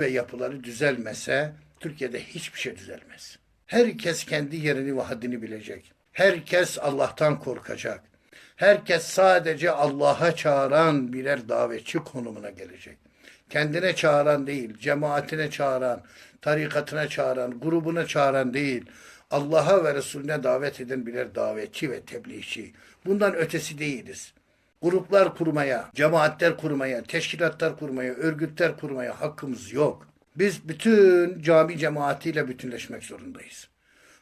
ve yapıları düzelmese Türkiye'de hiçbir şey düzelmez. Herkes kendi yerini ve haddini bilecek. Herkes Allah'tan korkacak. Herkes sadece Allah'a çağıran birer davetçi konumuna gelecek. Kendine çağıran değil, cemaatine çağıran, tarikatına çağıran, grubuna çağıran değil. Allah'a ve Resulüne davet eden birer davetçi ve tebliğçi. Bundan ötesi değiliz. Gruplar kurmaya, cemaatler kurmaya, teşkilatlar kurmaya, örgütler kurmaya hakkımız yok. Biz bütün cami cemaatiyle bütünleşmek zorundayız.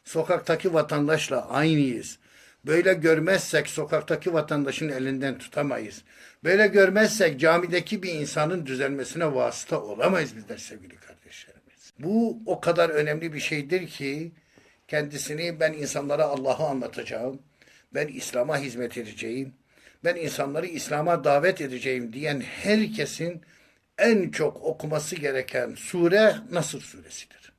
Sokaktaki vatandaşla aynıyız. Böyle görmezsek sokaktaki vatandaşın elinden tutamayız. Böyle görmezsek camideki bir insanın düzelmesine vasıta olamayız bizler sevgili kardeşlerimiz. Bu o kadar önemli bir şeydir ki kendisini ben insanlara Allah'ı anlatacağım. Ben İslam'a hizmet edeceğim. Ben insanları İslam'a davet edeceğim diyen herkesin en çok okuması gereken sure Nasır suresidir.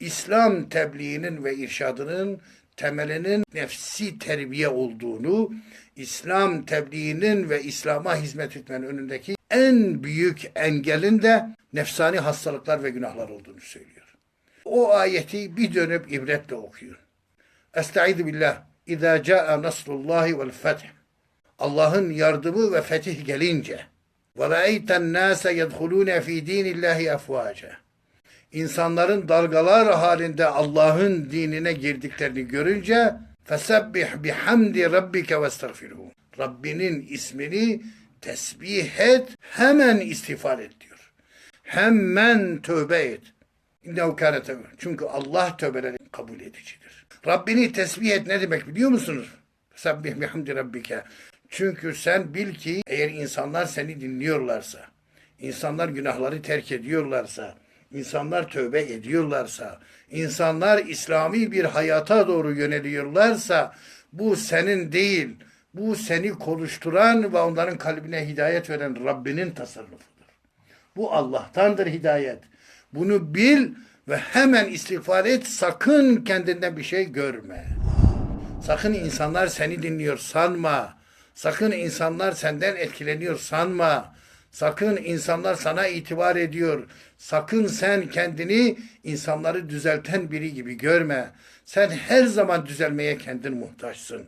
İslam tebliğinin ve irşadının temelinin nefsi terbiye olduğunu, İslam tebliğinin ve İslam'a hizmet etmenin önündeki en büyük engelin de nefsani hastalıklar ve günahlar olduğunu söylüyor. O ayeti bir dönüp ibretle okuyun. Estaizu billah. İza caa nasrullahi vel feth. Allah'ın yardımı ve fetih gelince ve ra'eyten nase yedhulune fi dinillahi afvaca. İnsanların dalgalar halinde Allah'ın dinine girdiklerini görünce bihamdi rabbike ve estağfiruhu. Rabbinin ismini tesbih et, hemen istiğfar et diyor. Hemen tövbe et. İnnehu kâne. Çünkü Allah tövbeleri kabul edicidir. Rabbini tesbih et ne demek biliyor musunuz? Sebbih bihamdi rabbike. Çünkü sen bil ki eğer insanlar seni dinliyorlarsa, insanlar günahları terk ediyorlarsa, insanlar tövbe ediyorlarsa, insanlar İslami bir hayata doğru yöneliyorlarsa bu senin değil, bu seni konuşturan ve onların kalbine hidayet veren Rabbinin tasarrufudur. Bu Allah'tandır hidayet. Bunu bil ve hemen istiğfar et. Sakın kendinden bir şey görme. Sakın insanlar seni dinliyor sanma. Sakın insanlar senden etkileniyor sanma. Sakın insanlar sana itibar ediyor. Sakın sen kendini insanları düzelten biri gibi görme. Sen her zaman düzelmeye kendin muhtaçsın.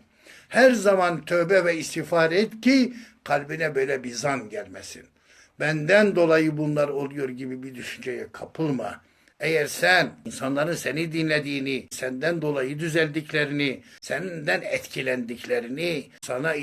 Her zaman tövbe ve istiğfar et ki kalbine böyle bir zan gelmesin. Benden dolayı bunlar oluyor gibi bir düşünceye kapılma. Eğer sen insanların seni dinlediğini, senden dolayı düzeldiklerini, senden etkilendiklerini, sana